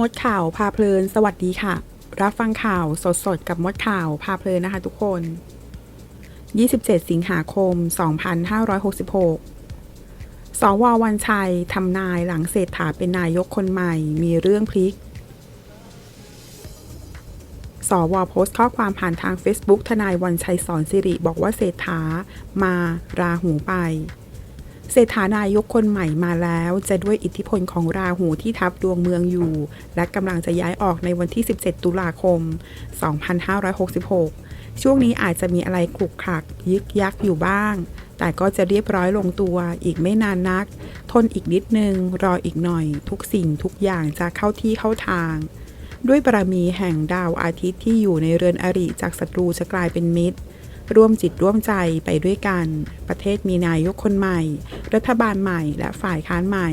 มดข่าวพาเพลิน สวัสดีค่ะ รับฟังข่าวสดๆ กับมดข่าวพาเพลินนะคะทุกคน 27 สิงหาคม 2566 สววันชัยทำนายหลังเศรษฐาเป็นนายกคนใหม่มีเรื่องพลิก สวโพสต์ข้อความผ่านทาง Facebook ทนายวันชัยสอนสิริบอกว่าเศรษฐามาราหูไป เศรษฐานายกคนใหม่มาแล้ว จะด้วยอิทธิพลของราหูที่ทับดวงเมืองอยู่ และกำลังจะย้ายออกในวันที่ 17 ตุลาคม 2566 ช่วงนี้อาจจะมีอะไรขลุกขลักยึกยักอยู่บ้าง แต่ก็จะเรียบร้อยลงตัวอีกไม่นานนัก ทนอีกนิดนึง รออีกหน่อย ทุกสิ่งทุกอย่างจะเข้าที่เข้าทาง ด้วยบารมีแห่งดาวอาทิตย์ที่อยู่ในเรือนอริจากศัตรูจะกลายเป็นมิตร ร่วมจิตร่วมใจไปด้วยกัน ประเทศมีนายกคนใหม่ รัฐบาลใหม่ และฝ่ายค้านใหม่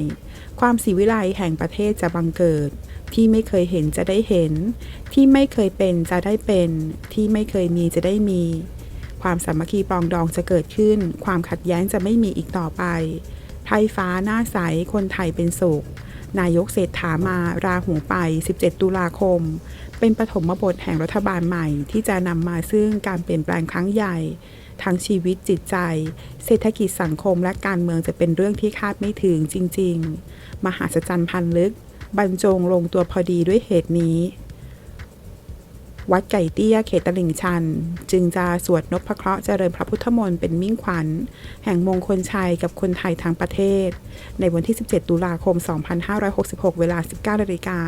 ความสีวิไลแห่งประเทศจะบังเกิด ที่ไม่เคยเห็นจะได้เห็น ที่ไม่เคยเป็นจะได้เป็น ที่ไม่เคยมีจะได้มี ความสามัคคีปองดองจะเกิดขึ้น ความขัดแย้งจะไม่มีอีกต่อไป ไทยฟ้าหน้าใสคนไทยเป็นสุข นายกเศรษฐามาราหูไป 17 ตุลาคม เป็นปฐมบทแห่งรัฐบาลใหม่ที่จะนำมาซึ่งการเปลี่ยนแปลงครั้งใหญ่ ทั้งชีวิตจิตใจ เศรษฐกิจสังคมและการเมืองจะเป็นเรื่องที่คาดไม่ถึงจริง ๆ มหาศจรรย์พันลึก บรรจงลงตัวพอดีด้วยเหตุนี้ วัดไก่เตี้ยเขตตลิ่งชัน จึงจะสวดนพเคราะห์เจริญพระพุทธมนต์เป็นมิ่งขวัญ แห่งมงคลชัยกับคนไทยทั้งประเทศ ในวันที่ 17 ตุลาคม 2566 เวลา 19นาฬิกา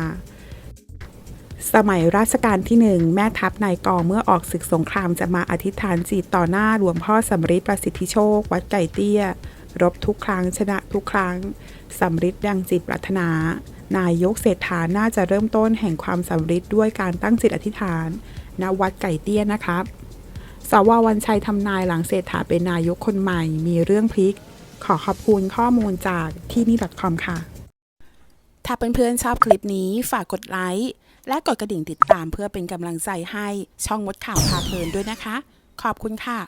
สมัยรัชกาลที่หนึ่งแม่ทัพนายกองเมื่อออกศึกสงครามจะมาอธิษฐานจิตต่อหน้าหลวงพ่อสำริดประสิทธิโชค วัดไก่เตี้ย รบทุกครั้งชนะทุกครั้งสำริดดังจิตปรารถนานายกเศรษฐาน่าจะเริ่มต้นแห่งความสำเริดด้วยการตั้งจิตอธิษฐานณวัดไก่เตี้ยนะครับสววันชัยทำนายหลังเศรษฐาเป็นนายกคนใหม่ มีเรื่องพลิก ขอขอบคุณข้อมูลจากที่นี่ .com ค่ะ ถ้าเพื่อนๆชอบคลิปนี้ฝากกดไลค์และกดกระดิ่งติดตามเพื่อเป็นกำลังใจให้ช่องมดข่าวพาเพลินด้วยนะคะ ขอบคุณค่ะ